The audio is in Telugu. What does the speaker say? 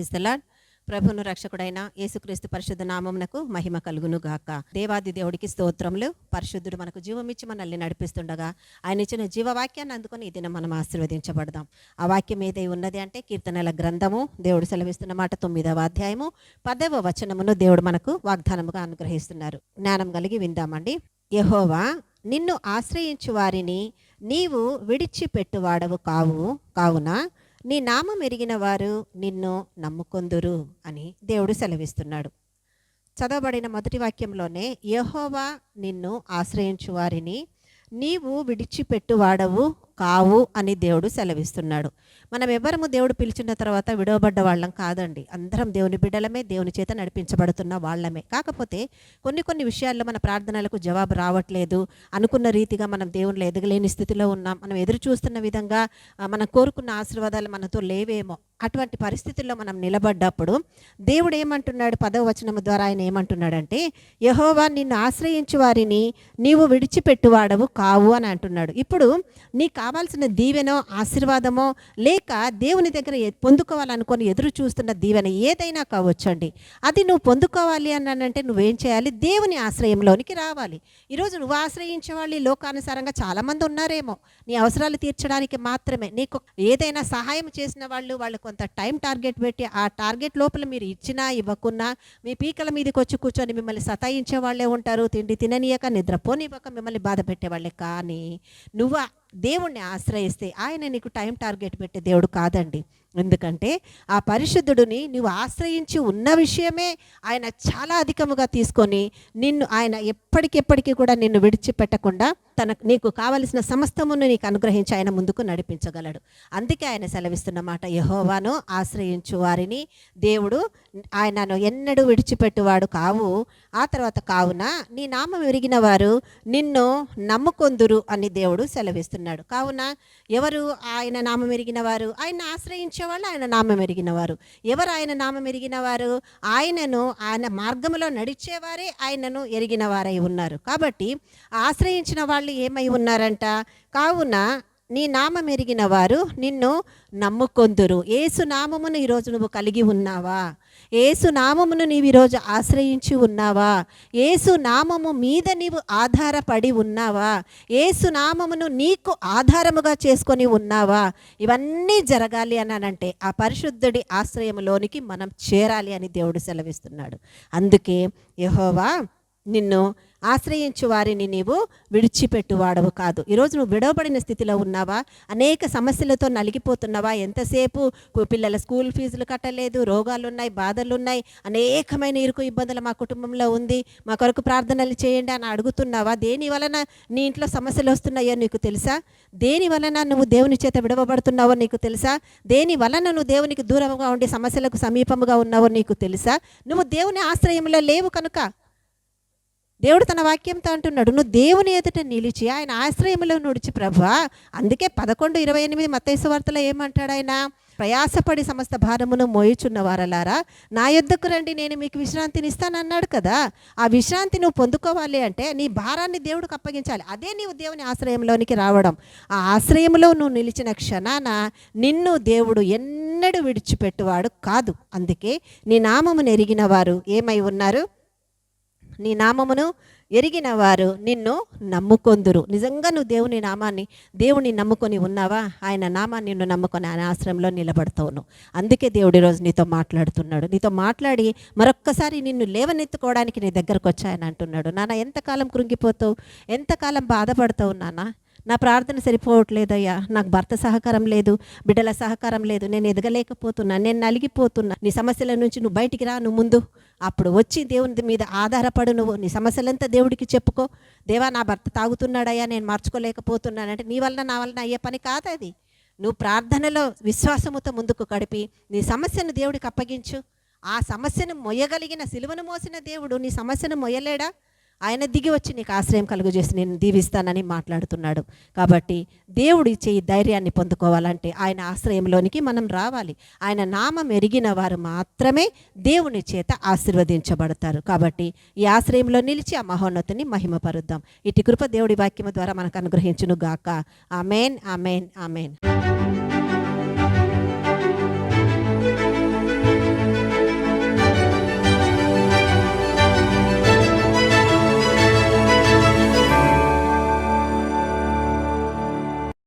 ప్రైజ్ దలాడ్ ప్రభును రక్షకుడైన యేసుక్రీస్తు పరిశుద్ధ నామమునకు మహిమ కలుగును గాక దేవాది దేవుడికి స్తోత్రములు. పరిశుద్ధుడు మనకు జీవమిచ్చి మనల్ని నడిపిస్తుండగా ఆయన ఇచ్చిన జీవవాక్యాన్ని అందుకొని ఈ దినం మనం ఆశీర్వదించబడదాం. ఆ వాక్యం ఏదై ఉన్నది అంటే కీర్తనల గ్రంథము దేవుడు సెలవిస్తున్న మాట తొమ్మిదవ అధ్యాయము పదవ వచనమును దేవుడు మనకు వాగ్దానముగా అనుగ్రహిస్తున్నారు. జ్ఞానం కలిగి విందామండి. యహోవా నిన్ను ఆశ్రయించు వారిని నీవు విడిచిపెట్టువాడవు కావు. కావున నీ నామం ఎరిగిన వారు నిన్ను నమ్ముకొందురు అని దేవుడు సెలవిస్తున్నాడు. చదవబడిన మొదటి వాక్యంలోనే యహోవా నిన్ను ఆశ్రయించు వారిని నీవు విడిచిపెట్టువాడవు కావు అని దేవుడు సెలవిస్తున్నాడు. మనం ఎవరము దేవుడు పిలిచిన తర్వాత విడవబడ్డ వాళ్ళం కాదండి. అందరం దేవుని బిడ్డలమే దేవుని చేత నడిపించబడుతున్న వాళ్ళమే. కాకపోతే కొన్ని కొన్ని విషయాల్లో మన ప్రార్థనలకు జవాబు రావట్లేదు. అనుకున్న రీతిగా మనం దేవునిలో ఎదగలేని స్థితిలో ఉన్నాం. మనం ఎదురు చూస్తున్న విధంగా మనం కోరుకున్న ఆశీర్వాదాలు మనతో లేవేమో అటువంటి పరిస్థితుల్లో మనం నిలబడ్డప్పుడు దేవుడు ఏమంటున్నాడు? పదవ వచనము ద్వారా ఆయన ఏమంటున్నాడంటే యహోవా నిన్ను ఆశ్రయించి వారిని నీవు విడిచిపెట్టువాడవు కావు అని అంటున్నాడు. ఇప్పుడు నీకు కావాల్సిన దీవెనో ఆశీర్వాదమో లేక దేవుని దగ్గర పొందుకోవాలనుకొని ఎదురు చూస్తున్న దీవెన ఏదైనా కావచ్చండి. అది నువ్వు పొందుకోవాలి అన్నానంటే నువ్వేం చేయాలి? దేవుని ఆశ్రయంలోనికి రావాలి. ఈరోజు నువ్వు ఆశ్రయించే వాళ్ళు ఈ లోకానుసారంగా చాలామంది ఉన్నారేమో. నీ అవసరాలు తీర్చడానికి మాత్రమే. నీకు ఏదైనా సహాయం చేసిన వాళ్ళు వాళ్ళు కొంత టైం టార్గెట్ పెట్టి ఆ టార్గెట్ లోపల మీరు ఇచ్చినా ఇవ్వకున్నా మీ పీకల మీదకి వచ్చి కూర్చొని మిమ్మల్ని సతాయించే వాళ్ళే ఉంటారు. తిండి తిననీయక నిద్రపోనివ్వక మిమ్మల్ని బాధ పెట్టేవాళ్ళే కానీ నువ్వు దేవుణ్ణి ఆశ్రయిస్తే ఆయన నీకు టైం టార్గెట్ పెట్టే దేవుడు కాదండి. ఎందుకంటే ఆ పరిశుద్ధుడిని నువ్వు ఆశ్రయించి ఉన్న విషయమే ఆయన చాలా అధికముగా తీసుకొని నిన్ను ఆయన ఎప్పటికెప్పటికీ కూడా నిన్ను విడిచిపెట్టకుండా తన నీకు కావలసిన సమస్తమును నీకు అనుగ్రహించి ఆయన ముందుకు నడిపించగలడు. అందుకే ఆయన సెలవిస్తున్న మాట యహోవాను ఆశ్రయించు వారిని దేవుడు ఆయనను ఎన్నడూ విడిచిపెట్టువాడు కావు. ఆ తర్వాత కావున నీ నామం విరిగిన వారు నిన్ను నమ్ముకొందురు అని దేవుడు సెలవిస్తున్నాడు. కావున ఎవరు ఆయన నామం విరిగిన వారు? ఆయన ఆశ్రయించి వాళ్ళు ఆయన నామం ఎరిగినవారు. ఎవరు ఆయన నామం ఎరిగినవారు? ఆయనను ఆయన మార్గంలో నడిచేవారే ఆయనను ఎరిగిన వారై ఉన్నారు. కాబట్టి ఆశ్రయించిన వాళ్ళు ఏమై ఉన్నారంట? కావున నీ నామం ఎరిగిన వారు నిన్ను నమ్ముకొందురు. ఏసు నామమును ఈరోజు నువ్వు కలిగి ఉన్నావా? ఏసు నామమును నీవు ఈరోజు ఆశ్రయించి ఉన్నావా? ఏసు నామము మీద నీవు ఆధారపడి ఉన్నావా? ఏసు నామమును నీకు ఆధారముగా చేసుకొని ఉన్నావా? ఇవన్నీ జరగాలి అన్నానంటే ఆ పరిశుద్ధుడి ఆశ్రయంలోనికి మనం చేరాలి అని దేవుడు సెలవిస్తున్నాడు. అందుకే యహోవా నిన్ను ఆశ్రయించు వారిని నీవు విడిచిపెట్టువాడవు కాదు. ఈరోజు నువ్వు విడవబడిన స్థితిలో ఉన్నావా? అనేక సమస్యలతో నలిగిపోతున్నావా? ఎంతసేపు పిల్లల స్కూల్ ఫీజులు కట్టలేదు రోగాలు ఉన్నాయి బాధలు ఉన్నాయి అనేకమైన ఇరుకు ఇబ్బందులు మా కుటుంబంలో ఉంది. మా కొరకు ప్రార్థనలు చేయండి అని అడుగుతున్నావా? దేని వలన నీ ఇంట్లో సమస్యలు వస్తున్నాయో నీకు తెలుసా? దేని వలన నువ్వు దేవుని చేత విడవబడుతున్నావో నీకు తెలుసా? దేని వలన నువ్వు దేవునికి దూరంగా ఉండి సమస్యలకు సమీపముగా ఉన్నావో నీకు తెలుసా? నువ్వు దేవుని ఆశ్రయంలో లేవు కనుక దేవుడు తన వాక్యంతో అంటున్నాడు నువ్వు దేవుని ఎదుట నిలిచి ఆయన ఆశ్రయంలో నుడిచి ప్రభా అందుకే పదకొండు ఇరవై ఎనిమిది మత్తైసు వార్తలో ఏమంటాడు ఆయన? ప్రయాసపడి సమస్త భారమును మోయిచున్న వారలారా నా యొద్దకు రండి నేను మీకు విశ్రాంతిని ఇస్తానన్నాడు కదా. ఆ విశ్రాంతి నువ్వు పొందుకోవాలి అంటే నీ భారాన్ని దేవుడికి అప్పగించాలి. అదే నీవు దేవుని ఆశ్రయంలోనికి రావడం. ఆ ఆశ్రయంలో నువ్వు నిలిచిన క్షణాన నిన్ను దేవుడు ఎన్నడూ విడిచిపెట్టువాడు కాదు. అందుకే నీ నామమును ఎరిగిన వారు ఏమై ఉన్నారు? నీ నామమును ఎరిగిన వారు నిన్ను నమ్ముకొందురు. నిజంగా నువ్వు దేవుని నామాన్ని దేవుని నమ్ముకొని ఉన్నావా? ఆయన నామాన్ని నిన్ను నమ్ముకొని ఆయన ఆశ్రయంలో నిలబడతావు అందుకే దేవుడి రోజు నీతో మాట్లాడుతున్నాడు. నీతో మాట్లాడి మరొక్కసారి నిన్ను లేవనెత్తుకోవడానికి నీ దగ్గరకు వచ్చాయని అంటున్నాడు. నాన్న ఎంతకాలం కృంగిపోతావు? ఎంతకాలం బాధపడతావు నాన్న? నా ప్రార్థన సరిపోవట్లేదయ్యా. నాకు భర్త సహకారం లేదు బిడ్డల సహకారం లేదు నేను ఎదగలేకపోతున్నా నేను నలిగిపోతున్నా. నీ సమస్యల నుంచి నువ్వు బయటికి రా నువ్వు ముందు. అప్పుడు వచ్చి దేవుని మీద ఆధారపడు నువ్వు. నీ సమస్యలంతా దేవుడికి చెప్పుకో. దేవా నా భర్త తాగుతున్నాడయ్యా నేను మార్చుకోలేకపోతున్నానంటే నీ వలన నా వలన అయ్యే పని కాదు అది. నువ్వు ప్రార్థనలో విశ్వాసముతో ముందుకు గడిపి నీ సమస్యను దేవుడికి అప్పగించు. ఆ సమస్యను మొయ్యగలిగిన సిలువను మోసిన దేవుడు నీ సమస్యను మొయ్యలేడా? ఆయన దిగి వచ్చి నీకు ఆశ్రయం కలుగు చేసి నేను దీవిస్తానని మాట్లాడుతున్నాడు. కాబట్టి దేవుడు ఇచ్చే ఈ ధైర్యాన్ని పొందుకోవాలంటే ఆయన ఆశ్రయంలోనికి మనం రావాలి. ఆయన నామం ఎరిగిన వారు మాత్రమే దేవుని చేత ఆశీర్వదించబడతారు. కాబట్టి ఈ ఆశ్రయంలో నిలిచి ఆ మహోన్నతిని మహిమపరుద్దాం. ఇటు కృప దేవుడి వాక్యము ద్వారా మనకు అనుగ్రహించును గాక ఆమెన్ ఆమెన్ ఆమెన్.